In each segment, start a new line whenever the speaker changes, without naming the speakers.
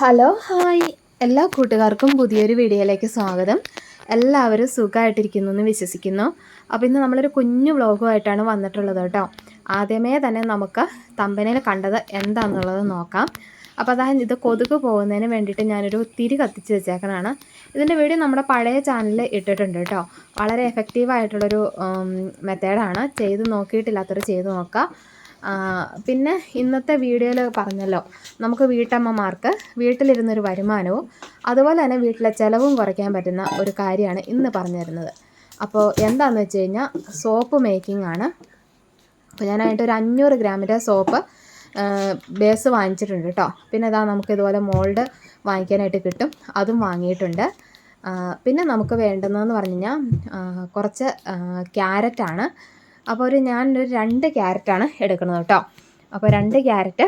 Hello hi. എല്ലാ കൂട്ടുകാർക്കും പുതിയൊരു വീഡിയോയിലേക്ക് സ്വാഗതം. എല്ലാവരും സുഖമായിട്ടിരിക്കുന്നു എന്ന് വിശ്വസിക്കുന്നു. അപ്പോൾ ഇന്ന് നമ്മളൊരു കുഞ്ഞു വ്ളോഗുമായിട്ടാണ് വന്നിട്ടുള്ളത് കേട്ടോ. ആദ്യമേ തന്നെ നമുക്ക് തമ്പനയിൽ കണ്ടത് എന്താണെന്നുള്ളത് നോക്കാം. അപ്പോൾ അതായത് ഇത് കൊതുക് പോകുന്നതിന് വേണ്ടിയിട്ട് ഞാനൊരു തിരി കത്തിച്ച് വെച്ചേക്കണതാണ് ഇതിന്റെ വീഡിയോ നമ്മുടെ പഴയ ചാനലിൽ ഇട്ടിട്ടുണ്ട് കേട്ടോ. വളരെ എഫക്റ്റീവായിട്ടുള്ളൊരു മെത്തേഡാണ് ചെയ്ത് നോക്കിയിട്ടില്ലാത്തവർ ചെയ്ത് നോക്കുക പിന്നെ ഇന്നത്തെ വീഡിയോയിൽ പറഞ്ഞല്ലോ നമുക്ക് വീട്ടമ്മമാർക്ക് വീട്ടിലിരുന്നൊരു വരുമാനവും അതുപോലെ തന്നെ വീട്ടിലെ ചിലവും കുറയ്ക്കാൻ പറ്റുന്ന ഒരു കാര്യമാണ് ഇന്ന് പറഞ്ഞു തരുന്നത്. അപ്പോൾ എന്താണെന്ന് വെച്ച് കഴിഞ്ഞാൽ സോപ്പ് മേക്കിംഗ് ആണ്. അപ്പോൾ ഞാനായിട്ട് ഒരു അഞ്ഞൂറ് ഗ്രാമിന്റെ സോപ്പ് ബേസ് വാങ്ങിച്ചിട്ടുണ്ട് കേട്ടോ പിന്നെ ഇതാ നമുക്ക് ഇതുപോലെ മോൾഡ് വാങ്ങിക്കാനായിട്ട് കിട്ടും അതും വാങ്ങിയിട്ടുണ്ട്. പിന്നെ നമുക്ക് വേണ്ടുന്നതെന്ന് പറഞ്ഞു കഴിഞ്ഞാൽ കുറച്ച് ക്യാരറ്റാണ് അപ്പോൾ ഒരു ഞാനൊരു രണ്ട് ക്യാരറ്റാണ് എടുക്കുന്നത് കേട്ടോ. അപ്പോൾ രണ്ട് ക്യാരറ്റ്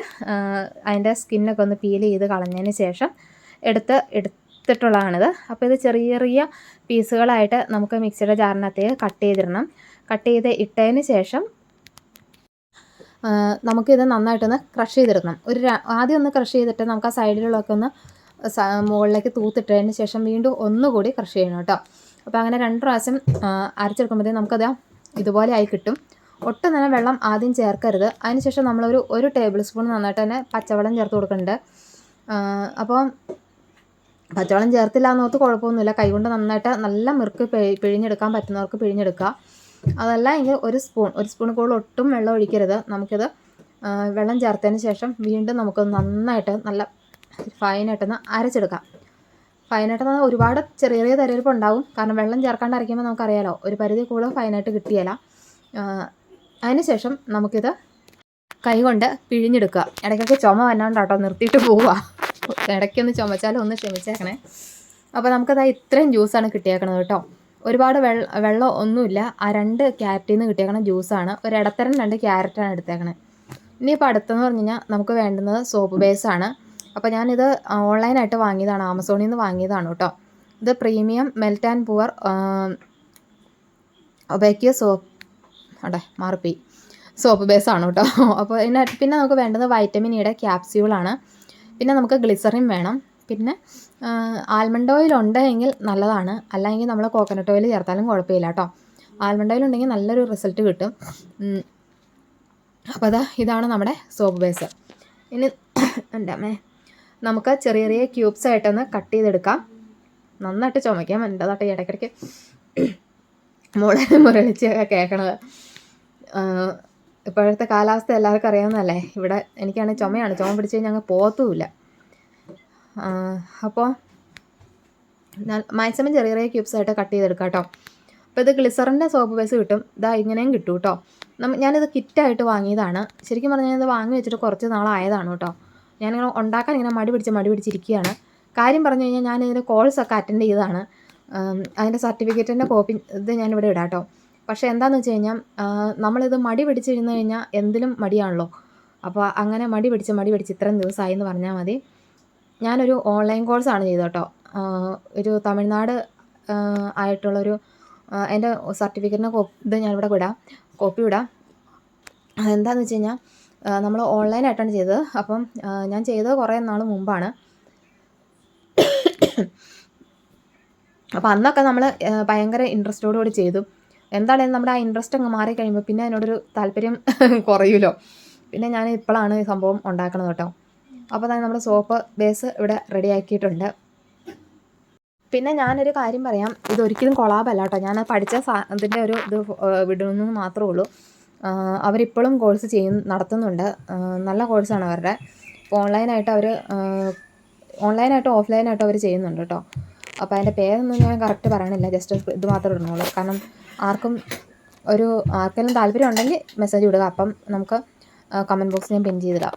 അതിന്റെ സ്കിന്നൊക്കെ ഒന്ന് പീൽ ചെയ്ത് കളഞ്ഞതിന് ശേഷം എടുത്ത് എടുത്തിട്ടുള്ളതാണിത്. അപ്പോൾ ഇത് ചെറിയ ചെറിയ പീസുകളായിട്ട് നമുക്ക് മിക്സിയുടെ ജാറിനകത്തേക്ക് കട്ട് ചെയ്തിടണം. കട്ട് ചെയ്ത് ഇട്ടതിന് ശേഷം നമുക്കിത് നന്നായിട്ടൊന്ന് ക്രഷ് ചെയ്തിടണം. ഒരു ആദ്യം ഒന്ന് ക്രഷ് ചെയ്തിട്ട് നമുക്ക് ആ സൈഡിലുള്ളതൊക്കെ ഒന്ന് മുകളിലേക്ക് തൂത്തിട്ടതിന് ശേഷം വീണ്ടും ഒന്നുകൂടി ക്രഷ് ചെയ്യണം കേട്ടോ. അപ്പോൾ അങ്ങനെ രണ്ട് പ്രാവശ്യം അരച്ചെടുക്കുമ്പോഴത്തേക്കും നമുക്കത് ഇതുപോലെ ആയി കിട്ടും. ഒട്ടും തന്നെ വെള്ളം ആദ്യം ചേർക്കരുത്. അതിനുശേഷം നമ്മളൊരു ഒരു ടേബിൾ സ്പൂൺ നന്നായിട്ട് തന്നെ പച്ചവെള്ളം ചേർത്ത് കൊടുക്കുന്നുണ്ട് അപ്പോൾ പച്ചവെള്ളം ചേർത്തില്ല എന്നോർത്ത് കുഴപ്പമൊന്നുമില്ല. കൈകൊണ്ട് നന്നായിട്ട് നല്ല മിറുക്ക് പിഴി പിഴിഞ്ഞെടുക്കാൻ പറ്റുന്നവർക്ക് പിഴിഞ്ഞെടുക്കുക അതല്ല എങ്കിൽ ഒരു സ്പൂൺ ഒരു സ്പൂൺ കൂടുതൽ ഒട്ടും വെള്ളം ഒഴിക്കരുത്. നമുക്കിത് വെള്ളം ചേർത്തതിന് ശേഷം വീണ്ടും നമുക്ക് നന്നായിട്ട് നല്ല ഫൈനായിട്ടൊന്ന് അരച്ചെടുക്കാം. ഫൈനായിട്ട് നമ്മൾ ഒരുപാട് ചെറിയ ചെറിയ തരലിപ്പ് ഉണ്ടാവും. കാരണം വെള്ളം ചേർക്കാണ്ട് അരയ്ക്കുമ്പോൾ നമുക്കറിയാലോ ഒരു പരിധി കൂടുതൽ ഫൈനായിട്ട് കിട്ടിയല്ല അതിന് ശേഷം നമുക്കിത് കൈകൊണ്ട് പിഴിഞ്ഞെടുക്കുക. ഇടയ്ക്കൊക്കെ ചുമ വന്നാണ്ട് കേട്ടോ നിർത്തിയിട്ട് പോവുക ഇടയ്ക്കൊന്ന് ചുമച്ചാലും ഒന്ന് ക്ഷമിച്ചേക്കണേ. അപ്പോൾ നമുക്കത് ഇത്രയും ജ്യൂസാണ് കിട്ടിയേക്കണത് കേട്ടോ. ഒരുപാട് വെള്ള വെള്ളം ഒന്നുമില്ല. ആ രണ്ട് ക്യാരറ്റിൽ നിന്ന് കിട്ടിയേക്കണ ജ്യൂസാണ്. ഒരു ഇടത്തരം രണ്ട് ക്യാരറ്റാണ് എടുത്തേക്കണത് ഇനിയിപ്പോൾ അടുത്തെന്ന് പറഞ്ഞു കഴിഞ്ഞാൽ നമുക്ക് വേണ്ടുന്നത് സോപ്പ് ബേസാണ്. അപ്പോൾ ഞാനിത് ഓൺലൈനായിട്ട് വാങ്ങിയതാണ്. ആമസോണിൽ നിന്ന് വാങ്ങിയതാണ് കേട്ടോ ഇത് പ്രീമിയം മെൽറ്റ് ആൻഡ് പുവർ ഒബേക്കിയ സോപ്പ്. അടെ മാറിപ്പോയി. സോപ്പ് ബേസാണ് കേട്ടോ അപ്പോൾ ഇതിന് പിന്നെ നമുക്ക് വേണ്ടത് വൈറ്റമിൻ ഇയുടെ ക്യാപ്സ്യൂളാണ് പിന്നെ നമുക്ക് ഗ്ലിസറിൻ വേണം. പിന്നെ ആൽമണ്ട് ഓയിൽ ഉണ്ടെങ്കിൽ നല്ലതാണ്. അല്ലെങ്കിൽ നമ്മൾ കോക്കനട്ട് ഓയിൽ ചേർത്താലും കുഴപ്പമില്ല കേട്ടോ ആൽമണ്ട് ഓയിൽ ഉണ്ടെങ്കിൽ നല്ലൊരു റിസൾട്ട് കിട്ടും. അപ്പോൾ അതാ ഇതാണ് നമ്മുടെ സോപ്പ് ബേസ്. ഇനി എന്റെ അമ്മേ. നമുക്ക് ചെറിയ ചെറിയ ക്യൂബ്സ് ആയിട്ടൊന്ന് കട്ട് ചെയ്തെടുക്കാം. നന്നായിട്ട് ചുമയ്ക്കാൻ വേണ്ടതാട്ടെ ഇടയ്ക്കിടയ്ക്ക്. മോളെ മുരളിച്ച് കേൾക്കണത്. ഇപ്പോഴത്തെ കാലാവസ്ഥ എല്ലാവർക്കും അറിയാവുന്നതല്ലേ? ഇവിടെ എനിക്കാണെങ്കിൽ ചുമയാണ്. ചുമ പിടിച്ച് കഴിഞ്ഞാൽ അങ്ങ് പോകത്തുമില്ല അപ്പോൾ മാക്സിമം ചെറിയ ചെറിയ ക്യൂബ്സ് ആയിട്ട് കട്ട് ചെയ്തെടുക്കാം കേട്ടോ. അപ്പോൾ ഇത് ഗ്ലിസറിന്റെ സോപ്പ് ബേസ് കിട്ടും. ഇതാ ഇങ്ങനെയും കിട്ടും കേട്ടോ ഞാനിത് കിറ്റായിട്ട് വാങ്ങിയതാണ്. ശരിക്കും പറഞ്ഞാൽ ഇത് വാങ്ങി വെച്ചിട്ട് കുറച്ച് നാളായതാണ് കേട്ടോ. ഞാനിങ്ങനെ ഉണ്ടാക്കാൻ ഇങ്ങനെ മടി പിടിച്ച് മടി പിടിച്ചിരിക്കുകയാണ്. കാര്യം പറഞ്ഞു കഴിഞ്ഞാൽ ഞാൻ ഇതിന്റെ കോഴ്സൊക്കെ അറ്റൻഡ് ചെയ്തതാണ്. അതിന്റെ സർട്ടിഫിക്കറ്റിന്റെ കോപ്പി ഇത് ഞാനിവിടെ ഇടാം കേട്ടോ. പക്ഷേ എന്താണെന്ന് വെച്ച് കഴിഞ്ഞാൽ നമ്മളിത് മടി പിടിച്ചിരുന്നു കഴിഞ്ഞാൽ എന്തിലും മടിയാണല്ലോ. അപ്പോൾ അങ്ങനെ മടി പിടിച്ച് മടി പിടിച്ച് ഇത്രയും ദിവസമായി എന്ന് പറഞ്ഞാൽ മതി. ഞാനൊരു ഓൺലൈൻ കോഴ്സാണ് ചെയ്തത് കേട്ടോ. ഒരു തമിഴ്നാട് ആയിട്ടുള്ളൊരു എന്റെ സർട്ടിഫിക്കറ്റിന്റെ കോപ്പി ഇത് ഞാനിവിടെ വിടാം കോപ്പി വിടാം അതെന്താണെന്ന് വെച്ച് കഴിഞ്ഞാൽ നമ്മൾ ഓൺലൈനായിട്ടാണ് ചെയ്തത്. അപ്പം ഞാൻ ചെയ്തത് കുറേ നാൾ മുമ്പാണ്. അപ്പോൾ അന്നൊക്കെ നമ്മൾ ഭയങ്കര ഇൻട്രസ്റ്റോടുകൂടി ചെയ്തു. എന്താണെങ്കിലും നമ്മുടെ ആ ഇൻട്രസ്റ്റ് അങ്ങ് മാറി കഴിയുമ്പോൾ പിന്നെ അതിനോടൊരു താല്പര്യം കുറയുമല്ലോ പിന്നെ ഞാൻ ഇപ്പോഴാണ് ഈ സംഭവം ഉണ്ടാക്കണത് കേട്ടോ. അപ്പോൾ തന്നെ നമ്മുടെ സോപ്പ് ബേസ് ഇവിടെ റെഡി ആക്കിയിട്ടുണ്ട്. പിന്നെ ഞാനൊരു കാര്യം പറയാം. ഇതൊരിക്കലും കൊളാബല്ല കേട്ടോ. ഞാൻ പഠിച്ച ഇതിന്റെ ഒരു ഇത് വിടുന്നു മാത്രമേ ഉള്ളൂ. അവരിപ്പോഴും കോഴ്സ് ചെയ്യും നടത്തുന്നുണ്ട്. നല്ല കോഴ്സാണ് അവരുടെ. ഓൺലൈനായിട്ട് അവർ ഓൺലൈനായിട്ടും ഓഫ്ലൈനായിട്ടും അവർ ചെയ്യുന്നുണ്ട് കേട്ടോ അപ്പോൾ അതിന്റെ പേരൊന്നും ഞാൻ കറക്റ്റ് പറയണില്ല. ജസ്റ്റ് ഇത് മാത്രമേ ഇടുന്നുള്ളൂ. കാരണം ആർക്കും ഒരു ആർക്കെങ്കിലും താല്പര്യം ഉണ്ടെങ്കിൽ മെസ്സേജ് വിടുക അപ്പം നമുക്ക് കമന്റ് ബോക്സ് ഞാൻ പിൻ ചെയ്തിടാം.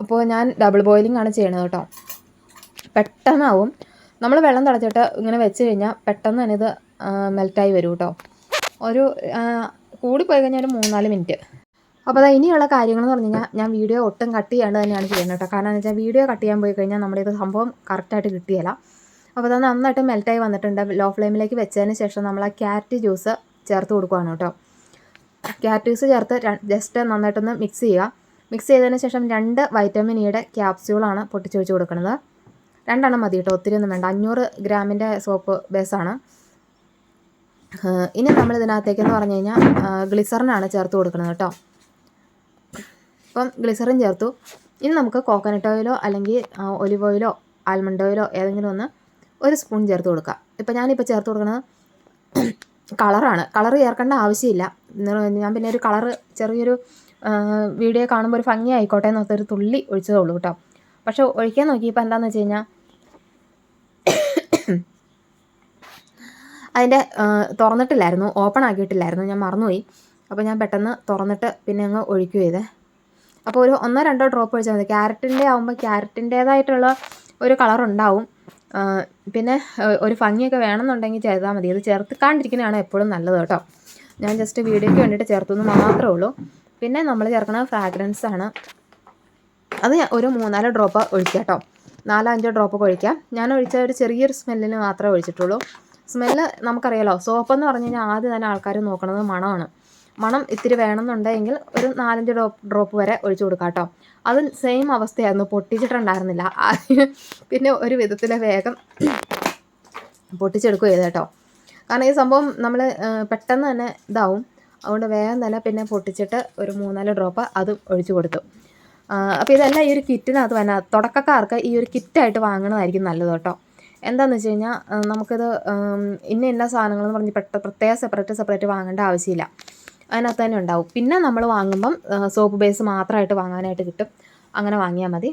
അപ്പോൾ ഞാൻ ഡബിൾ ബോയിലിംഗ് ആണ് ചെയ്യണത് കേട്ടോ പെട്ടെന്നാവും. നമ്മൾ വെള്ളം തിളച്ചിട്ട് ഇങ്ങനെ വെച്ച് കഴിഞ്ഞാൽ പെട്ടെന്ന് തന്നെ ഇത് മെൽറ്റായി വരും കേട്ടോ ഒരു കൂടിപ്പോയി കഴിഞ്ഞാൽ ഒരു മൂന്നാൽ മിനിറ്റ്. അപ്പോൾ അതാ ഇനിയുള്ള കാര്യങ്ങൾ എന്ന് പറഞ്ഞു കഴിഞ്ഞാൽ ഞാൻ വീഡിയോ ഒട്ടും കട്ട് ചെയ്യാണ്ട് തന്നെയാണ് ചെയ്യുന്നത് കേട്ടോ കാരണം എന്ന് വെച്ചാൽ വീഡിയോ കട്ട് ചെയ്യാൻ പോയി കഴിഞ്ഞാൽ നമ്മുടെ ഇത് സംഭവം കറക്റ്റായിട്ട് കിട്ടിയല്ല അപ്പോൾ അത് നന്നായിട്ട് മെൽറ്റായി വന്നിട്ടുണ്ട്. ലോ ഫ്ലെയിമിലേക്ക് വെച്ചതിന് ശേഷം നമ്മൾ ആ ക്യാരറ്റ് ജ്യൂസ് ചേർത്ത് കൊടുക്കുകയാണ് കേട്ടോ ക്യാരറ്റ് ജ്യൂസ് ചേർത്ത് ജസ്റ്റ് നന്നായിട്ടൊന്ന് മിക്സ് ചെയ്യുക മിക്സ് ചെയ്തതിന് ശേഷം രണ്ട് വൈറ്റമിൻ ഇയുടെ ക്യാപ്സ്യൂളാണ് പൊട്ടിച്ചൊഴിച്ച് കൊടുക്കുന്നത് രണ്ടെണ്ണം മതി കേട്ടോ ഒത്തിരി ഒന്നും വേണ്ട. അഞ്ഞൂറ് ഗ്രാമിന്റെ സോപ്പ് ബേസാണ് ഇനി നമ്മൾ ഇതിനകത്തേക്കെന്ന് പറഞ്ഞു കഴിഞ്ഞാൽ ഗ്ലിസറിനാണ് ചേർത്ത് കൊടുക്കുന്നത് കേട്ടോ. അപ്പം ഗ്ലിസറിൻ ചേർത്തു. ഇനി നമുക്ക് കോക്കനട്ട് ഓയിലോ അല്ലെങ്കിൽ ഒലിവ് ഓയിലോ ആൽമണ്ട് ഓയിലോ ഏതെങ്കിലും ഒന്ന് ഒരു സ്പൂൺ ചേർത്ത് കൊടുക്കാം. ഇപ്പം ഞാനിപ്പോൾ ചേർത്ത് കൊടുക്കുന്നത് കളറാണ് കളർ ചേർക്കേണ്ട ആവശ്യമില്ല. ഞാൻ പിന്നെ ഒരു കളറ് ചെറിയൊരു വീഡിയോ കാണുമ്പോൾ ഒരു ഭംഗി ആയിക്കോട്ടെ എന്നൊരു തുള്ളി ഒഴിച്ചതേ ഉള്ളൂ കേട്ടോ. പക്ഷേ ഒഴിക്കാൻ നോക്കിയപ്പോൾ എന്താണെന്ന് വെച്ച് കഴിഞ്ഞാൽ അതിന്റെ തുറന്നിട്ടില്ലായിരുന്നു. ഓപ്പൺ ആക്കിയിട്ടില്ലായിരുന്നു. ഞാൻ മറന്നുപോയി. അപ്പോൾ ഞാൻ പെട്ടെന്ന് തുറന്നിട്ട് പിന്നെ അങ്ങ് ഒഴിക്കുക ചെയ്തേ. അപ്പോൾ ഒരു ഒന്നോ രണ്ടോ ഡ്രോപ്പ് ഒഴിച്ചാൽ മതി. ക്യാരറ്റിന്റെ ആകുമ്പോൾ ക്യാരറ്റിന്റേതായിട്ടുള്ള ഒരു കളർ ഉണ്ടാവും. പിന്നെ ഒരു ഭംഗിയൊക്കെ വേണമെന്നുണ്ടെങ്കിൽ ചെയ്താൽ മതി. അത് ചേർത്തിക്കാണ്ടിരിക്കുന്നതാണ് എപ്പോഴും നല്ലത് കേട്ടോ. ഞാൻ ജസ്റ്റ് വീഡിയോയ്ക്ക് വേണ്ടിയിട്ട് ചേർത്തുനിന്ന് മാത്രമേ ഉള്ളൂ. പിന്നെ നമ്മൾ ചേർക്കുന്ന ഫ്രാഗ്രൻസ് ആണ്. അത് ഒരു മൂന്നാൽ ഡ്രോപ്പ് ഒഴിക്കാം കേട്ടോ. നാലോ അഞ്ചോ ഡ്രോപ്പൊക്കെ ഒഴിക്കാം. ഞാൻ ഒഴിച്ച ഒരു ചെറിയൊരു സ്മെല്ലിന് മാത്രമേ ഒഴിച്ചിട്ടുള്ളൂ. സ്മെല്ല് നമുക്കറിയാലോ. സോപ്പ് എന്ന് പറഞ്ഞു കഴിഞ്ഞാൽ ആദ്യം തന്നെ ആൾക്കാർ നോക്കുന്നത് മണമാണ്. മണം ഇത്തിരി വേണമെന്നുണ്ടെങ്കിൽ ഒരു നാലഞ്ച് ഡ്രോപ്പ് ഡ്രോപ്പ് വരെ ഒഴിച്ചു കൊടുക്കാം കേട്ടോ അത് സെയിം അവസ്ഥയായിരുന്നു. പൊട്ടിച്ചിട്ടുണ്ടായിരുന്നില്ല. പിന്നെ ഒരു വിധത്തിൽ വേഗം പൊട്ടിച്ചെടുക്കുക ചെയ്ത് കേട്ടോ കാരണം ഈ സംഭവം നമ്മൾ പെട്ടെന്ന് തന്നെ ഇതാവും. അതുകൊണ്ട് വേഗം തന്നെ പിന്നെ പൊട്ടിച്ചിട്ട് ഒരു മൂന്നാൽ ഡ്രോപ്പ് അതും ഒഴിച്ചു കൊടുത്തു. അപ്പോൾ ഇതെല്ലാം ഈ ഒരു കിറ്റിനകത്ത് തന്നെ തുടക്കക്കാർക്ക് ഈ ഒരു കിറ്റായിട്ട് വാങ്ങുന്നതായിരിക്കും നല്ലത് കേട്ടോ എന്താണെന്ന് വെച്ച് കഴിഞ്ഞാൽ നമുക്കത് ഇന്ന ഇന്ന സാധനങ്ങളെന്ന് പറഞ്ഞ് പെട്ട പ്രത്യേകം സെപ്പറേറ്റ് സെപ്പറേറ്റ് വാങ്ങേണ്ട ആവശ്യമില്ല. അതിനകത്ത് തന്നെ ഉണ്ടാവും. പിന്നെ നമ്മൾ വാങ്ങുമ്പം സോപ്പ് ബേസ് മാത്രമായിട്ട് വാങ്ങാനായിട്ട് കിട്ടും. അങ്ങനെ വാങ്ങിയാൽ മതി.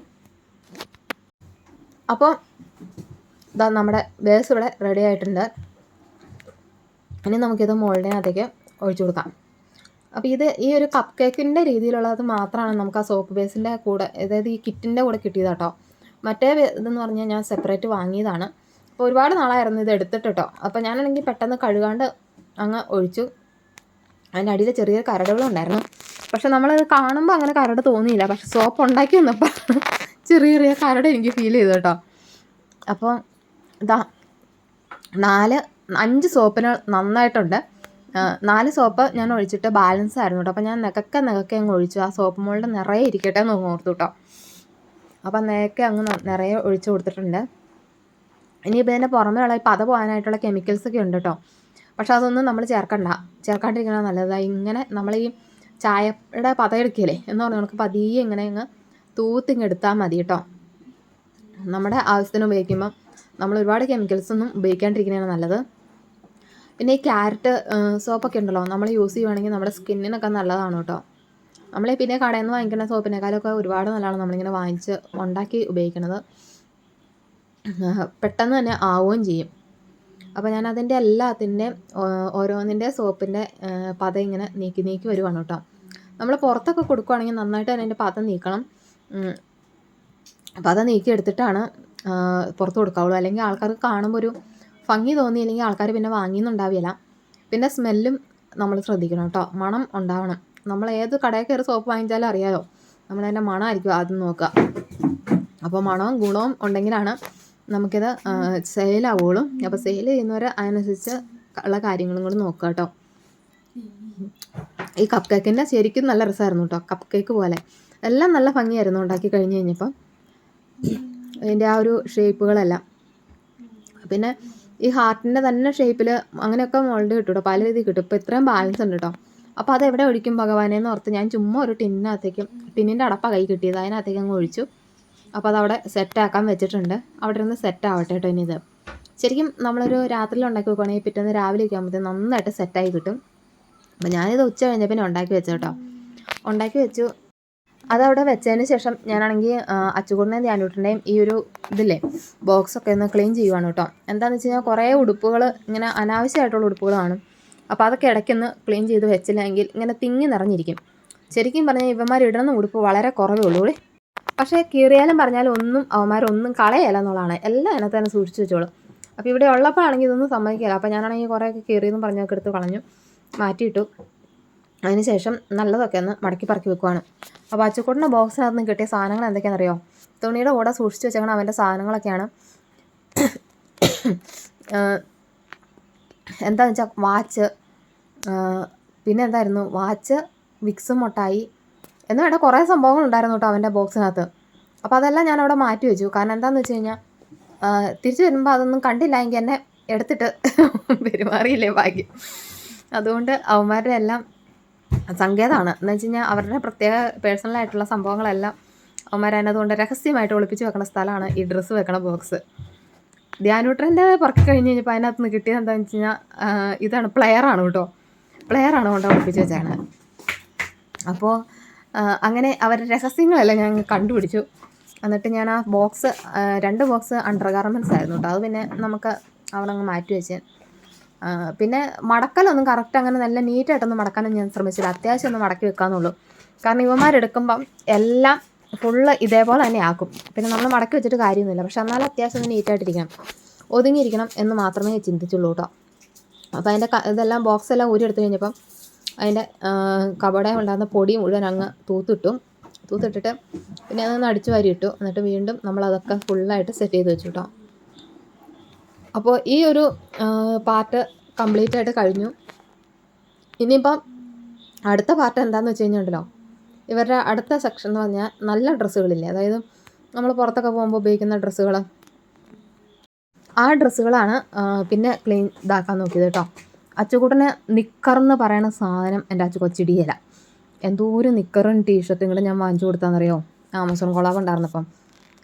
അപ്പോൾ ഇതാ നമ്മുടെ ബേസ് ഇവിടെ റെഡി ആയിട്ടുണ്ട്. ഇനി നമുക്കിത് മുകളിനകത്തേക്ക് ഒഴിച്ചു കൊടുക്കാം. അപ്പോൾ ഇത് ഈ ഒരു കപ്പ് കേക്കിന്റെ രീതിയിലുള്ളത് മാത്രമാണ് നമുക്ക് ആ സോപ്പ് ബേസിന്റെ കൂടെ അതായത് ഈ കിറ്റിന്റെ കൂടെ കിട്ടിയത് കേട്ടോ. മറ്റേ ഇതെന്ന് പറഞ്ഞാൽ ഞാൻ സെപ്പറേറ്റ് വാങ്ങിയതാണ്. അപ്പോൾ ഒരുപാട് നാളായിരുന്നു ഇത് എടുത്തിട്ട് കേട്ടോ അപ്പോൾ ഞാനാണെങ്കിൽ പെട്ടെന്ന് കഴുകാണ്ട് അങ്ങ് ഒഴിച്ചു. അതിന്റെ അടിയിൽ ചെറിയ കരടുകളും ഉണ്ടായിരുന്നു. പക്ഷെ നമ്മളത് കാണുമ്പോൾ അങ്ങനെ കരട് തോന്നിയില്ല. പക്ഷെ സോപ്പ് ഉണ്ടാക്കി വന്നപ്പോൾ ചെറിയ ചെറിയ കരട് എനിക്ക് ഫീൽ ചെയ്തു കേട്ടോ. അപ്പോൾ ഇതാ നാല് അഞ്ച് സോപ്പിന് നന്നായിട്ടുണ്ട്. നാല് സോപ്പ് ഞാൻ ഒഴിച്ചിട്ട് ബാലൻസ് ആയിരുന്നു കേട്ടോ. അപ്പോൾ ഞാൻ നികക്കെ നികക്കെ അങ്ങ് ഒഴിച്ചു. ആ സോപ്പ് മുകളിൽ നിറയെ ഇരിക്കട്ടെ എന്ന് ഓർത്തു കേട്ടോ. അപ്പോൾ നിരക്കെ അങ്ങ് നിറയെ ഒഴിച്ചു കൊടുത്തിട്ടുണ്ട്. ഇനിയിപ്പോൾ ഇതിന്റെ പുറമേ ഉള്ള ഈ പത പോകാനായിട്ടുള്ള കെമിക്കൽസ് ഒക്കെ ഉണ്ട് കേട്ടോ പക്ഷെ അതൊന്നും നമ്മൾ ചേർക്കണ്ട. ചേർക്കാണ്ടിരിക്കണം നല്ലതാണ് ഇങ്ങനെ നമ്മൾ ഈ ചായയുടെ പത എടുക്കില്ലേ എന്ന് പറഞ്ഞാൽ നമുക്ക് പതിയെ ഇങ്ങനെ അങ്ങ് തൂത്തിങ്ങ് എടുത്താൽ മതി കേട്ടോ നമ്മുടെ ആവശ്യത്തിന് ഉപയോഗിക്കുമ്പം നമ്മൾ ഒരുപാട് കെമിക്കൽസ് ഒന്നും ഉപയോഗിക്കാണ്ടിരിക്കുന്നതാണ് നല്ലത്. പിന്നെ ഈ ക്യാരറ്റ് സോപ്പൊക്കെ ഉണ്ടല്ലോ. നമ്മൾ യൂസ് ചെയ്യുവാണെങ്കിൽ നമ്മുടെ സ്കിന്നിനൊക്കെ നല്ലതാണ് കേട്ടോ നമ്മൾ പിന്നെ കടയിൽ നിന്ന് വാങ്ങിക്കുന്ന സോപ്പിനേക്കാളൊക്കെ ഒരുപാട് നല്ലതാണ്. നമ്മളിങ്ങനെ വാങ്ങിച്ച് ഉണ്ടാക്കി ഉപയോഗിക്കുന്നത് പെട്ടെന്ന് തന്നെ ആവുകയും ചെയ്യും. അപ്പോൾ ഞാൻ അതിന്റെ എല്ലാത്തിന്റെ ഓരോന്നിന്റെ സോപ്പിന്റെ പത ഇങ്ങനെ നീക്കി നീക്കി വരുവാണ് കേട്ടോ. നമ്മൾ പുറത്തൊക്കെ കൊടുക്കുവാണെങ്കിൽ നന്നായിട്ട് തന്നെ അതിന്റെ പത നീക്കണം. പത നീക്കി എടുത്തിട്ടാണ് പുറത്ത് കൊടുക്കാവുള്ളൂ. അല്ലെങ്കിൽ ആൾക്കാർക്ക് കാണുമ്പോൾ ഒരു ഭംഗി തോന്നിയില്ലെങ്കിൽ ആൾക്കാർ പിന്നെ വാങ്ങിയെന്നുണ്ടാവില്ല. പിന്നെ സ്മെല്ലും നമ്മൾ ശ്രദ്ധിക്കണം കേട്ടോ. മണം ഉണ്ടാവണം. നമ്മൾ ഏത് കടയിൽ കയറി സോപ്പ് വാങ്ങിച്ചാലും അറിയാമോ നമ്മളതിന്റെ മണമായിരിക്കും ആദ്യം നോക്കുക. അപ്പോൾ മണവും ഗുണവും ഉണ്ടെങ്കിലാണ് നമുക്കിത് സെയിലാവുള്ളൂ അപ്പോൾ സെയിൽ ചെയ്യുന്നവർ അതിനനുസരിച്ച് ഉള്ള കാര്യങ്ങളും കൂടി നോക്കുക കേട്ടോ. ഈ കപ്പ് കേക്കിന്റെ ശരിക്കും നല്ല രസമായിരുന്നു കേട്ടോ. കപ്പ് കേക്ക് പോലെ. എല്ലാം നല്ല ഭംഗിയായിരുന്നു ഉണ്ടാക്കി കഴിഞ്ഞ് കഴിഞ്ഞപ്പം. അതിന്റെ ആ ഒരു ഷേപ്പുകളെല്ലാം പിന്നെ ഈ ഹാർട്ടിന്റെ തന്നെ ഷേപ്പിൽ അങ്ങനെയൊക്കെ മോൾഡ് കിട്ടും കേട്ടോ. പല രീതിയിൽ കിട്ടും. ഇപ്പോൾ ഇത്രയും ബാലൻസ് ഉണ്ട് കേട്ടോ. അപ്പോൾ അത് എവിടെ ഒഴിക്കും ഭഗവാനെ എന്ന് ഓർത്ത് ഞാൻ ചുമ്മാ ഒരു ടിന്നിനകത്തേക്കും ടിന്നിന്റെ അടപ്പ കൈ കിട്ടിയത്. അതിനകത്തേക്ക് അങ്ങ് ഒഴിച്ചു. അപ്പോൾ അതവിടെ സെറ്റാക്കാൻ വെച്ചിട്ടുണ്ട്. അവിടെ ഇരുന്ന് സെറ്റാവട്ടെ കേട്ടോ ഇനി ഇത് ശരിക്കും നമ്മളൊരു രാത്രിയിൽ ഉണ്ടാക്കി വെക്കുകയാണെങ്കിൽ പിറ്റേന്ന് രാവിലെ ഒക്കെ ആകുമ്പോഴത്തേക്കും നന്നായിട്ട് സെറ്റായി കിട്ടും. അപ്പോൾ ഞാനിത് ഉച്ച കഴിഞ്ഞ പിന്നെ ഉണ്ടാക്കി വെച്ചു കേട്ടോ ഉണ്ടാക്കി വെച്ചു. അതവിടെ വെച്ചതിന് ശേഷം ഞാനാണെങ്കിൽ അച്ചുകൂടിനെയും ധ്യാനൂട്ടിന്റെയും ഈ ഒരു ഇതില്ലേ ബോക്സൊക്കെ ഒന്ന് ക്ലീൻ ചെയ്യുവാണ് കേട്ടോ എന്താണെന്ന് വെച്ച് കഴിഞ്ഞാൽ കുറേ ഉടുപ്പുകൾ ഇങ്ങനെ അനാവശ്യമായിട്ടുള്ള ഉടുപ്പുകൾ കാണും. അപ്പോൾ അതൊക്കെ ഇടയ്ക്കൊന്ന് ക്ലീൻ ചെയ്ത് വെച്ചില്ലെങ്കിൽ ഇങ്ങനെ തിങ്ങി നിറഞ്ഞിരിക്കും. ശരിക്കും പറഞ്ഞാൽ ഇവന്മാർ ഇടുന്ന ഉടുപ്പ് വളരെ കുറവേ ഉള്ളൂ. പക്ഷേ കീറിയാലും പറഞ്ഞാലും ഒന്നും അവന്മാരൊന്നും കളയല്ല എന്നുള്ളതാണ്. എല്ലാം അതിനകത്ത് തന്നെ സൂക്ഷിച്ച് വെച്ചോളും. അപ്പോൾ ഇവിടെ ഉള്ളപ്പോഴാണെങ്കിൽ ഇതൊന്നും സമ്മതിക്കില്ല. അപ്പോൾ ഞാനാണെങ്കിൽ കുറേയൊക്കെ കീറിയെന്നും പറഞ്ഞൊക്കെ എടുത്ത് കളഞ്ഞു മാറ്റിയിട്ടു. അതിന് ശേഷം നല്ലതൊക്കെ ഒന്ന് മടക്കി പറക്കി വെക്കുവാണ്. അപ്പോൾ അച്ചക്കൂട്ടിന്റെ ബോക്സിനകത്ത് നിന്ന് കിട്ടിയ സാധനങ്ങൾ എന്തൊക്കെയാണെന്നറിയോ? തുണിയുടെ കൂടെ സൂക്ഷിച്ച് വെച്ചാൽ അവന്റെ സാധനങ്ങളൊക്കെയാണ്. എന്താണെന്ന് വെച്ചാൽ വാച്ച് പിന്നെ എന്തായിരുന്നു? വാച്ച് വിക്സ് മുട്ടായി എന്ന് കുറേ സംഭവങ്ങൾ ഉണ്ടായിരുന്നു കേട്ടോ അവന്റെ ബോക്സിനകത്ത്. അപ്പോൾ അതെല്ലാം ഞാൻ അവിടെ മാറ്റി വെച്ചു. കാരണം എന്താണെന്ന് വെച്ച് കഴിഞ്ഞാൽ തിരിച്ചു വരുമ്പോൾ അതൊന്നും കണ്ടില്ല എങ്കിൽ എന്നെ എടുത്തിട്ട് പെരുമാറിയില്ലേ ഭാഗ്യം. അതുകൊണ്ട് അവന്മാരുടെ എല്ലാം സങ്കേതമാണ് എന്ന് വെച്ച് കഴിഞ്ഞാൽ അവരുടെ പ്രത്യേക പേഴ്സണലായിട്ടുള്ള സംഭവങ്ങളെല്ലാം അവന്മാർ അതിനതുകൊണ്ട് രഹസ്യമായിട്ട് ഒളിപ്പിച്ച് വെക്കുന്ന സ്ഥലമാണ് ഈ ഡ്രസ്സ് വെക്കണ ബോക്സ്. ധ്യാനൂട്ടറിന്റെ പുറക്കി കഴിഞ്ഞ് കഴിഞ്ഞപ്പോൾ അതിനകത്ത് നിന്ന് കിട്ടിയത് എന്താണെന്ന് വെച്ച് കഴിഞ്ഞാൽ ഇതാണ് പ്ലെയറാണ് കേട്ടോ പ്ലെയറാണ് കൊണ്ട് ഒളിപ്പിച്ച് വെച്ചാണ് അപ്പോൾ അങ്ങനെ അവരുടെ രഹസ്യങ്ങളെല്ലാം ഞാൻ കണ്ടുപിടിച്ചു. എന്നിട്ട് ഞാൻ ആ ബോക്സ് രണ്ട് ബോക്സ് അണ്ടർ ഗാർമെന്റ്സ് ആയിരുന്നു കേട്ടോ അത് പിന്നെ നമുക്ക് അവിടെ അങ്ങ് മാറ്റി വെച്ച്. പിന്നെ മടക്കലൊന്നും കറക്റ്റ് അങ്ങനെ നല്ല നീറ്റായിട്ടൊന്നും മടക്കാനും ഞാൻ ശ്രമിച്ചില്ല. അത്യാവശ്യം ഒന്ന് മടക്കി വെക്കാന്നുള്ളൂ. കാരണം ഇവന്മാരെടുക്കുമ്പം എല്ലാം ഫുള്ള് ഇതേപോലെ തന്നെ ആക്കും. പിന്നെ നമ്മൾ മടക്കി വെച്ചിട്ട് കാര്യമൊന്നുമില്ല. പക്ഷെ എന്നാലും അത്യാവശ്യം ഒന്ന് നീറ്റായിട്ടിരിക്കണം. ഒതുങ്ങിയിരിക്കണം എന്ന് മാത്രമേ ചിന്തിച്ചുള്ളൂ കേട്ടോ അപ്പോൾ അതിന്റെ ഇതെല്ലാം ബോക്സ് എല്ലാം എടുത്തു കഴിഞ്ഞപ്പം അതിന്റെ കപടെ ഉണ്ടാകുന്ന പൊടി മുഴുവൻ അങ്ങ് തൂത്തിട്ടു തൂത്തിട്ടിട്ട് പിന്നെ അതൊന്ന് അടിച്ചു വാരി ഇട്ടു. എന്നിട്ട് വീണ്ടും നമ്മളതൊക്കെ ഫുള്ളായിട്ട് സെറ്റ് ചെയ്ത് വെച്ചു കേട്ടോ അപ്പോൾ ഈ ഒരു പാർട്ട് കംപ്ലീറ്റ് ആയിട്ട് കഴിഞ്ഞു. ഇനിയിപ്പം അടുത്ത പാർട്ട് എന്താണെന്ന് വെച്ച് കഴിഞ്ഞിട്ടുണ്ടല്ലോ ഇവരുടെ അടുത്ത സെക്ഷൻ എന്ന് പറഞ്ഞാൽ നല്ല ഡ്രസ്സുകളില്ലേ? അതായത് നമ്മൾ പുറത്തൊക്കെ പോകുമ്പോൾ ഉപയോഗിക്കുന്ന ഡ്രസ്സുകൾ. ആ ഡ്രസ്സുകളാണ് പിന്നെ ക്ലീൻ ഇതാക്കാൻ നോക്കിയത് കേട്ടോ അച്ചുകൂട്ടന് നിക്കറെന്ന് പറയുന്ന സാധനം എന്റെ അച്ചു കൊച്ചിടിയല. എന്തോരം നിക്കറും ടീഷർട്ടും കൂടെ ഞാൻ വാങ്ങിച്ചു കൊടുത്താന്നറിയോ? Amazon collab ഉണ്ടായിരുന്നപ്പം.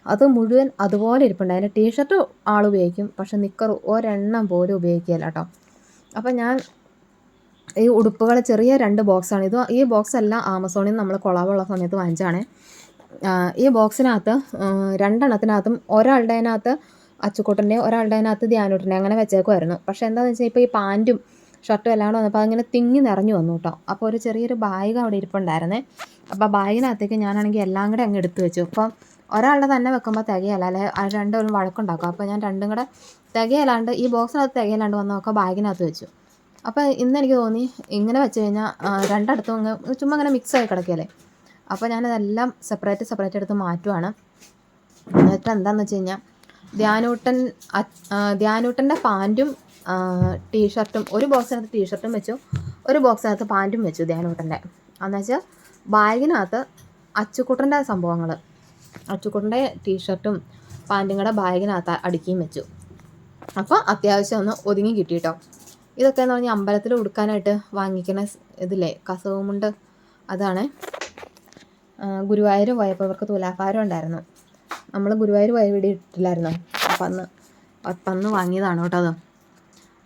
അത് മുഴുവൻ അതുപോലെ ഇരിപ്പുണ്ട്. അതിന്റെ ടീഷർട്ട് ആൾ ഉപയോഗിക്കും. പക്ഷെ നിക്കർ ഒരെണ്ണം പോലും ഉപയോഗിക്കുകയില്ല കേട്ടോ. അപ്പം ഞാൻ ഈ ഉടുപ്പുകൾ ചെറിയ രണ്ട് ബോക്സാണ് ഇത് ഈ ബോക്സ് എല്ലാം ആമസോണിൽ നിന്ന് നമ്മൾ കൊളാബുള്ള സമയത്ത് വാങ്ങിച്ചാണ് ഈ ബോക്സിനകത്ത് രണ്ടെണ്ണത്തിനകത്തും ഒരാളുടെ അതിനകത്ത് അച്ചുക്കൂട്ടന്റെ ഒരാളുടെ അതിനകത്ത് ധ്യാനൂട്ടന്റെ അങ്ങനെ വെച്ചേക്കുമായിരുന്നു പക്ഷേ എന്താണെന്ന് വെച്ചാൽ ഇപ്പോൾ ഈ പാന്റും ഷർട്ടും എല്ലാം കൂടെ വന്നപ്പോൾ അതിങ്ങനെ തിങ്ങി നിറഞ്ഞു വന്നു കേട്ടോ. അപ്പോൾ ഒരു ചെറിയൊരു ബാഗ് അവിടെ ഇരിപ്പുണ്ടായിരുന്നേ. അപ്പോൾ ബാഗിനകത്തേക്ക് ഞാനാണെങ്കിൽ എല്ലാം കൂടെ അങ്ങ് എടുത്തു വെച്ചു. അപ്പം ഒരാളുടെ തന്നെ വെക്കുമ്പോൾ തികയല്ല. അല്ലെ രണ്ടും വഴക്കുണ്ടാക്കും. അപ്പോൾ ഞാൻ രണ്ടും കൂടെ തികയല്ലാണ്ട് ഈ ബോക്സിനകത്ത് തികയല്ലാണ്ട് വന്ന് നോക്കുക ബാഗിനകത്ത് വെച്ചു. അപ്പോൾ ഇന്ന് എനിക്ക് തോന്നി ഇങ്ങനെ വെച്ച് കഴിഞ്ഞാൽ രണ്ടടുത്തും അങ്ങ് ചുമ്മാ അങ്ങനെ മിക്സ് ആയി കിടക്കുകയല്ലേ. അപ്പോൾ ഞാനതെല്ലാം സെപ്പറേറ്റ് സെപ്പറേറ്റ് എടുത്ത് മാറ്റുവാണ്. എന്നിട്ട് എന്താണെന്ന് വെച്ച് കഴിഞ്ഞാൽ ധ്യാനൂട്ടൻ ധ്യാനൂട്ടന്റെ പാന്റും ടീഷർട്ടും ഒരു ബോക്സിനകത്ത് ടീഷർട്ടും വെച്ചു. ഒരു ബോക്സിനകത്ത് പാന്റും വെച്ചു ധ്യാനൂട്ടന്റെ എന്ന് വെച്ചാൽ ബാഗിനകത്ത് അച്ചുക്കുട്ടന്റെ സംഭവങ്ങൾ അച്ചുക്കുട്ടന്റെ ടീഷർട്ടും പാന്റും കൂടെ ബാഗിനകത്ത് അടുക്കിയും വെച്ചു. അപ്പോൾ അത്യാവശ്യം ഒന്ന് ഒതുങ്ങി കിട്ടിയിട്ടോ ഇതൊക്കെ എന്ന് പറഞ്ഞാൽ അമ്പലത്തിൽ ഉടുക്കാനായിട്ട് വാങ്ങിക്കുന്ന ഇതില്ലേ കസവുമുണ്ട്. അതാണ്. ഗുരുവായൂർ പോയപ്പോൾ ഇവർക്ക് തുലാഭാരം ഉണ്ടായിരുന്നു. നമ്മൾ ഗുരുവായൂർ പോയ വീട് ഇട്ടില്ലായിരുന്നു? അപ്പം അന്ന് അപ്പം അന്ന് വാങ്ങിയതാണ് കേട്ടോ അത്.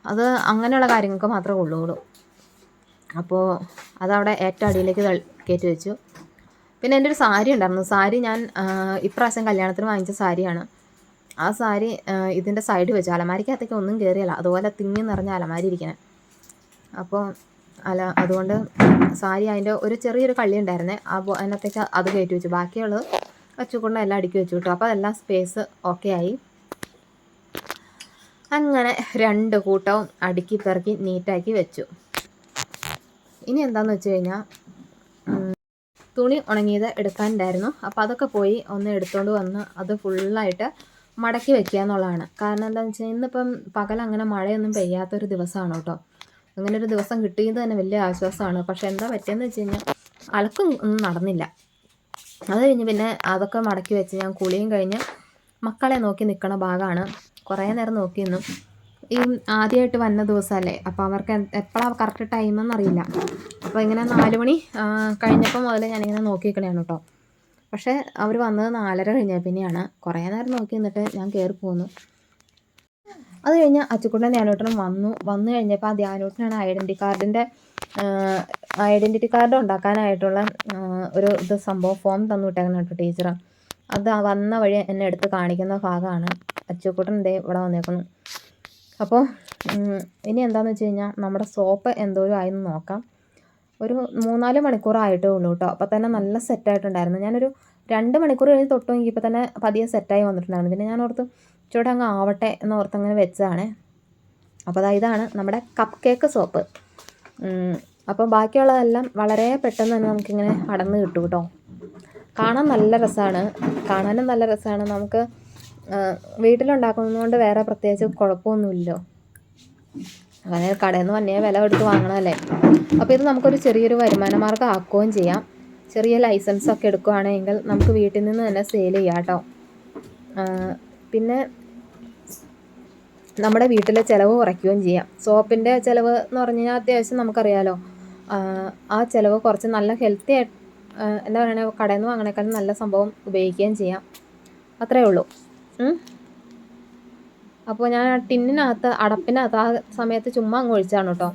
അത് അങ്ങനെയുള്ള കാര്യങ്ങൾക്ക് മാത്രമേ ഉള്ളൂ അപ്പോൾ അതവിടെ ഏറ്റവും അടിയിലേക്ക് കയറ്റി വെച്ചു. പിന്നെ എന്റെ ഒരു സാരി ഉണ്ടായിരുന്നു. സാരി ഞാൻ ഇപ്രാവശ്യം കല്യാണത്തിന് വാങ്ങിച്ച സാരിയാണ്. ആ സാരി ഇതിന്റെ സൈഡ് വെച്ചു. അലമാരിക്കകത്തേക്ക് ഒന്നും കയറിയല്ല അതുപോലെ തിങ്ങി നിറഞ്ഞ അലമാരി ഇരിക്കണേ. അപ്പോൾ അല അതുകൊണ്ട് സാരി അതിന്റെ ഒരു ചെറിയൊരു കള്ളി ഉണ്ടായിരുന്നേ. ആ അതിനകത്തേക്ക് അത് കയറ്റി വെച്ചു. ബാക്കിയുള്ളത് വെച്ചുകൊണ്ട് എല്ലാം അടുക്കി വെച്ചു കിട്ടും. അപ്പോൾ അതെല്ലാം സ്പേസ് ഓക്കെ ആയി. അങ്ങനെ രണ്ട് കൂട്ടവും അടുക്കി പെറുക്കി നീറ്റാക്കി വെച്ചു. ഇനി എന്താണെന്ന് വെച്ച് കഴിഞ്ഞാൽ തുണി ഉണങ്ങിയത് എടുക്കാനുണ്ടായിരുന്നു. അപ്പോൾ അതൊക്കെ പോയി ഒന്ന് എടുത്തുകൊണ്ട് വന്ന് അത് ഫുള്ളായിട്ട് മടക്കി വെക്കുക എന്നുള്ളതാണ്. കാരണം എന്താണെന്ന് വെച്ചാൽ ഇന്നിപ്പം പകൽ അങ്ങനെ മഴയൊന്നും പെയ്യാത്തൊരു ദിവസമാണ് കേട്ടോ. അങ്ങനെ ഒരു ദിവസം കിട്ടിയത് തന്നെ വലിയ ആശ്വാസമാണ്. പക്ഷെ എന്താ പറ്റിയെന്ന് വെച്ച് കഴിഞ്ഞാൽ അലക്കും ഒന്നും നടന്നില്ല. അത് കഴിഞ്ഞ് പിന്നെ അതൊക്കെ മടക്കി വെച്ച് ഞാൻ കുളിയും കഴിഞ്ഞ് മക്കളെ നോക്കി നിൽക്കുന്ന ഭാഗമാണ് കുറേ നേരം നോക്കി നിന്നു ഈ ആദ്യമായിട്ട് വന്ന ദിവസമല്ലേ അപ്പോൾ അവർക്ക് എപ്പോഴാണ് കറക്റ്റ് ടൈമെന്ന് അറിയില്ല. അപ്പോൾ ഇങ്ങനെ നാല് മണി കഴിഞ്ഞപ്പോൾ മുതൽ ഞാനിങ്ങനെ നോക്കിക്കളയാണ് കേട്ടോ പക്ഷേ അവർ വന്നത് നാലര കഴിഞ്ഞ പിന്നെയാണ്. കുറേ നേരം നോക്കി നിന്നിട്ട് ഞാൻ കയറി പോന്നു. അത് കഴിഞ്ഞ് അച്ചുക്കുട്ടൻ ധ്യാനോട്ടനും വന്നു. വന്നു കഴിഞ്ഞപ്പോൾ ആ ധ്യാനോട്ടനാണ് ഐഡന്റി കാർഡിന്റെ ഐഡന്റിറ്റി കാർഡ് ഉണ്ടാക്കാനായിട്ടുള്ള ഒരു ഇത് സംഭവം ഫോം തന്നു വിട്ടേക്കണം കേട്ടോ ടീച്ചർ അത് വന്ന വഴി എന്നെ എടുത്ത് കാണിക്കുന്ന ഭാഗമാണ്. അച്ചുക്കുട്ടൻ ദേ ഇവിടെ വന്നേക്കുന്നു. അപ്പോൾ ഇനി എന്താണെന്ന് വെച്ച് കഴിഞ്ഞാൽ നമ്മുടെ സോപ്പ് എന്തോരം ആയെന്ന് നോക്കാം. ഒരു മൂന്നാൽ മണിക്കൂറായിട്ടേ ഉള്ളൂ കേട്ടോ. അപ്പോൾ തന്നെ നല്ല സെറ്റായിട്ടുണ്ടായിരുന്നു ഞാനൊരു രണ്ട് മണിക്കൂർ കഴിഞ്ഞ് തൊട്ട് നോക്കിയപ്പോൾ തന്നെ പതിയെ സെറ്റായി വന്നിട്ടുണ്ടായിരുന്നു. പിന്നെ ഞാൻ ഓർത്ത് ചൂട് അങ്ങ് ആവട്ടെ എന്ന് ഓർത്ത് അങ്ങനെ വെച്ചതാണ്. അപ്പോൾ അതാ ഇതാണ് നമ്മുടെ കപ്പ് കേക്ക് സോപ്പ്. അപ്പോൾ ബാക്കിയുള്ളതെല്ലാം വളരെ പെട്ടെന്ന് തന്നെ നമുക്കിങ്ങനെ അടന്ന് കിട്ടും കേട്ടോ. കാണാൻ നല്ല രസമാണ് കാണാനും നല്ല രസമാണ് നമുക്ക് വീട്ടിലുണ്ടാക്കുന്നതുകൊണ്ട് വേറെ പ്രത്യേകിച്ച് കുഴപ്പമൊന്നുമില്ലല്ലോ അങ്ങനെ കടയിൽ നിന്ന് വന്നേ വില എടുത്ത് വാങ്ങണമല്ലേ അപ്പോൾ ഇത് നമുക്കൊരു ചെറിയൊരു വരുമാന മാർഗം ആക്കുകയും ചെയ്യാം. ചെറിയ ലൈസൻസ് ഒക്കെ എടുക്കുകയാണെങ്കിൽ നമുക്ക് വീട്ടിൽ നിന്ന് തന്നെ സെയിൽ ചെയ്യാം കേട്ടോ. പിന്നെ നമ്മുടെ വീട്ടിലെ ചിലവ് കുറയ്ക്കുകയും ചെയ്യാം. സോപ്പിന്റെ ചിലവ് എന്ന് പറഞ്ഞു കഴിഞ്ഞാൽ അത്യാവശ്യം നമുക്കറിയാലോ. ആ, ചിലവ് കുറച്ച് നല്ല ഹെൽത്തി ആയിട്ട് എന്താ പറയുക കടയിൽ നിന്ന് വാങ്ങണേക്കാളും നല്ല സംഭവം ഉപയോഗിക്കുകയും ചെയ്യാം. അത്രേ ഉള്ളൂ. അപ്പോൾ ഞാൻ ആ ടിന്നിനകത്ത് അടപ്പിനകത്ത് ആ സമയത്ത് ചുമ്മാ അങ്ങ് ഒഴിച്ചാണ് കേട്ടോ.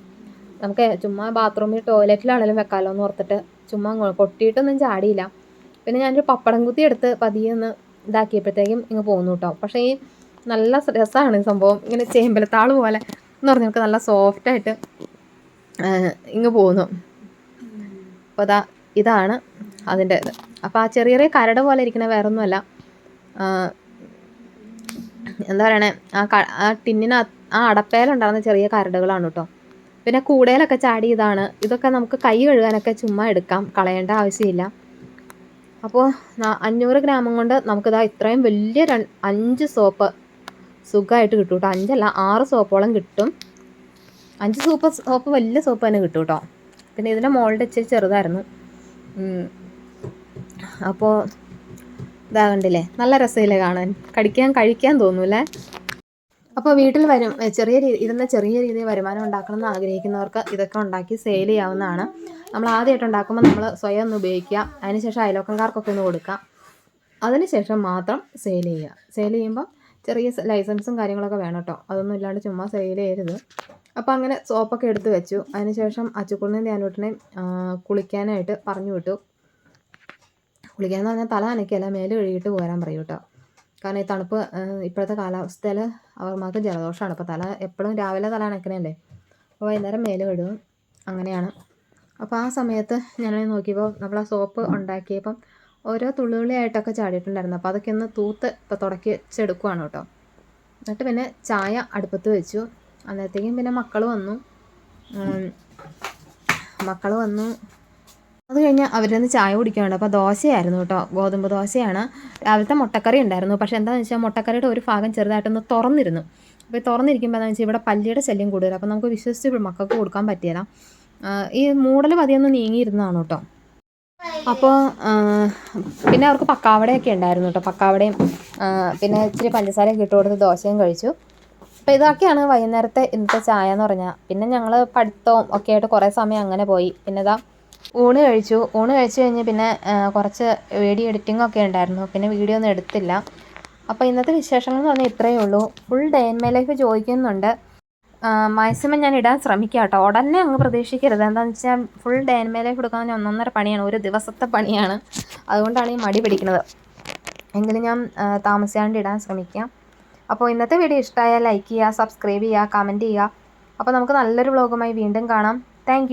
നമുക്ക് ചുമ്മാ ബാത്റൂമിൽ ടോയ്ലറ്റിലാണെങ്കിലും വെക്കാമല്ലോ എന്ന് ഓർത്തിട്ട് ചുമ്മാ അങ്ങ് കൊട്ടിയിട്ടൊന്നും ചാടിയില്ല. പിന്നെ ഞാനൊരു പപ്പടം കുത്തി എടുത്ത് പതിയെ ഒന്ന് ഇതാക്കിയപ്പോഴത്തേക്കും ഇങ്ങ് പോന്നു കേട്ടോ. പക്ഷേ ഈ നല്ല രസമാണ് സംഭവം. ഇങ്ങനെ ചേമ്പലത്താൾ പോലെ എന്ന് പറഞ്ഞാൽ നമുക്ക് നല്ല സോഫ്റ്റായിട്ട് ഇങ്ങ് പോകുന്നു അപ്പോൾ അതാ ഇതാണ് അതിന്റെ ഇത്. അപ്പോൾ ആ ചെറിയ ചെറിയ കരട് പോലെ ഇരിക്കുന്ന വേറൊന്നുമല്ല. എന്താ പറയണേ? ആ ക ആ ടിന്നിന് ആ അടപ്പേലുണ്ടാകുന്ന ചെറിയ കരടുകളാണ് കേട്ടോ പിന്നെ കൂടയിലൊക്കെ ചാടി ഇതാണ്. ഇതൊക്കെ നമുക്ക് കൈ കഴുകാനൊക്കെ ചുമ്മാ എടുക്കാം. കളയേണ്ട ആവശ്യമില്ല. അപ്പോൾ അഞ്ഞൂറ് ഗ്രാമം കൊണ്ട് നമുക്കിതാ ഇത്രയും വലിയ അഞ്ച് സോപ്പ് സുഖമായിട്ട് കിട്ടും കേട്ടോ അഞ്ചല്ല ആറ് സോപ്പോളം കിട്ടും. അഞ്ച് സോപ്പ് സോപ്പ് വലിയ സോപ്പ് തന്നെ കിട്ടും കേട്ടോ പിന്നെ ഇതിന്റെ മോളുടെ ഇച്ചിരി ചെറുതായിരുന്നു. അപ്പോൾ ഇതാ കണ്ടില്ലേ നല്ല രസമില്ലേ കാണാൻ. കടിക്കാൻ കഴിക്കാൻ തോന്നൂലേ അപ്പോൾ വീട്ടിൽ വരും ചെറിയ രീതി ഇരുന്ന ചെറിയ രീതിയിൽ വരുമാനം ഉണ്ടാക്കണം എന്ന് ആഗ്രഹിക്കുന്നവർക്ക് ഇതൊക്കെ ഉണ്ടാക്കി സെയിൽ ചെയ്യാവുന്നതാണ്. നമ്മൾ ആദ്യമായിട്ട് ഉണ്ടാക്കുമ്പോൾ നമ്മൾ സ്വയം ഒന്ന് ഉപയോഗിക്കുക. അതിനുശേഷം അയലോക്കൻകാർക്കൊക്കെ ഒന്ന് കൊടുക്കുക. അതിനുശേഷം മാത്രം സെയിൽ ചെയ്യുക. സെയിൽ ചെയ്യുമ്പോൾ ചെറിയ ലൈസൻസും കാര്യങ്ങളൊക്കെ വേണം കേട്ടോ. അതൊന്നും ഇല്ലാണ്ട് ചുമ്മാ സെയിൽ ചെയ്യരുത്. അപ്പോൾ അങ്ങനെ സോപ്പൊക്കെ എടുത്ത് വെച്ചു. അതിനുശേഷം അച്ചുക്കുളിനെയും ധ്യാനൂട്ടിനെയും കുളിക്കാനായിട്ട് പറഞ്ഞു വിട്ടു. കുളിക്കാന്ന് പറഞ്ഞാൽ തല നനയ്ക്കല്ല മേൽ കഴുകിയിട്ട് പോരാൻ പറയും കേട്ടോ. കാരണം ഈ തണുപ്പ് ഇപ്പോഴത്തെ കാലാവസ്ഥയിൽ അവർമാർക്ക് ജലദോഷമാണ് അപ്പോൾ തല എപ്പോഴും രാവിലെ തല നനയ്ക്കണല്ലേ അപ്പോൾ വൈകുന്നേരം മേൽ കഴുകും. അങ്ങനെയാണ്. അപ്പോൾ ആ സമയത്ത് ഞാൻ നോക്കിയപ്പോൾ നമ്മൾ ആ സോപ്പ് ഉണ്ടാക്കിയപ്പം ഓരോ തുള്ളുകളിയായിട്ടൊക്കെ ചാടിയിട്ടുണ്ടായിരുന്നു. അപ്പോൾ അതൊക്കെ ഒന്ന് തൂത്ത് ഇപ്പോൾ തുടക്കി വെച്ചെടുക്കുവാണ് കേട്ടോ. എന്നിട്ട് പിന്നെ ചായ അടുപ്പത്ത് വെച്ചു. അന്നേരത്തേക്കും പിന്നെ മക്കൾ വന്നു. മക്കൾ വന്നു. അത് കഴിഞ്ഞ് അവരൊന്ന് ചായ കുടിക്കാനുണ്ട്. അപ്പോൾ ദോശയായിരുന്നു കേട്ടോ. ഗോതമ്പ് ദോശയാണ്. രാവിലത്തെ മുട്ടക്കറി ഉണ്ടായിരുന്നു. പക്ഷേ എന്താണെന്ന് വെച്ചാൽ മുട്ടക്കറിയുടെ ഒരു ഭാഗം ചെറുതായിട്ടൊന്ന് തുറന്നിരുന്നു. അപ്പോൾ തുറന്നിരിക്കുമ്പോൾ എന്താണെന്ന് വെച്ചാൽ ഇവിടെ പല്ലിയുടെ ശല്യം കൂടുതൽ അപ്പോൾ നമുക്ക് വിശ്വസിച്ച് മക്കൾക്ക് കൊടുക്കാൻ പറ്റിയല്ല ഈ മൂടൽ പതിയൊന്ന് നീങ്ങിയിരുന്നതാണ് കേട്ടോ. അപ്പോൾ പിന്നെ അവർക്ക് പക്കാവടയൊക്കെ ഉണ്ടായിരുന്നു കേട്ടോ. പക്കാവടയും പിന്നെ ഇച്ചിരി പഞ്ചസാരയൊക്കെ ഇട്ട് കൊടുത്ത് ദോശയും കഴിച്ചു. അപ്പോൾ ഇതൊക്കെയാണ് വൈകുന്നേരത്തെ ഇന്നത്തെ ചായ എന്ന് പറഞ്ഞാൽ പിന്നെ ഞങ്ങൾ പഠിത്തവും ഒക്കെ ആയിട്ട് കുറേ സമയം അങ്ങനെ പോയി. പിന്നെ ഇതാ ഊണ് കഴിച്ചു. ഊണ് കഴിച്ചു കഴിഞ്ഞ് പിന്നെ കുറച്ച് വീഡിയോ എഡിറ്റിംഗ് ഉണ്ടായിരുന്നു. പിന്നെ വീഡിയോ ഒന്നും എടുത്തില്ല. അപ്പോൾ ഇന്നത്തെ വിശേഷങ്ങൾ എന്ന് പറഞ്ഞാൽ ഇത്രയേ ഉള്ളൂ. Full day in my life ചോദിക്കുന്നുണ്ട്. മാക്സിമം ഞാൻ ഇടാൻ ശ്രമിക്കാം കേട്ടോ. ഉടനെ അങ്ങ് പ്രതീക്ഷിക്കരുത്. എന്താണെന്ന് വെച്ചാൽ full day in my life എടുക്കാൻ ഒന്നൊന്നര പണിയാണ്. ഒരു ദിവസത്തെ പണിയാണ്. അതുകൊണ്ടാണ് ഈ മടി പിടിക്കുന്നത്. എങ്കിലും ഞാൻ താമസിയാണ്ട് ഇടാൻ ശ്രമിക്കാം. അപ്പോൾ ഇന്നത്തെ വീഡിയോ ഇഷ്ടമായാൽ ലൈക്ക് ചെയ്യുക സബ്സ്ക്രൈബ് ചെയ്യുക കമന്റ് ചെയ്യുക. അപ്പോൾ നമുക്ക് നല്ലൊരു വ്ളോഗുമായി വീണ്ടും കാണാം. താങ്ക്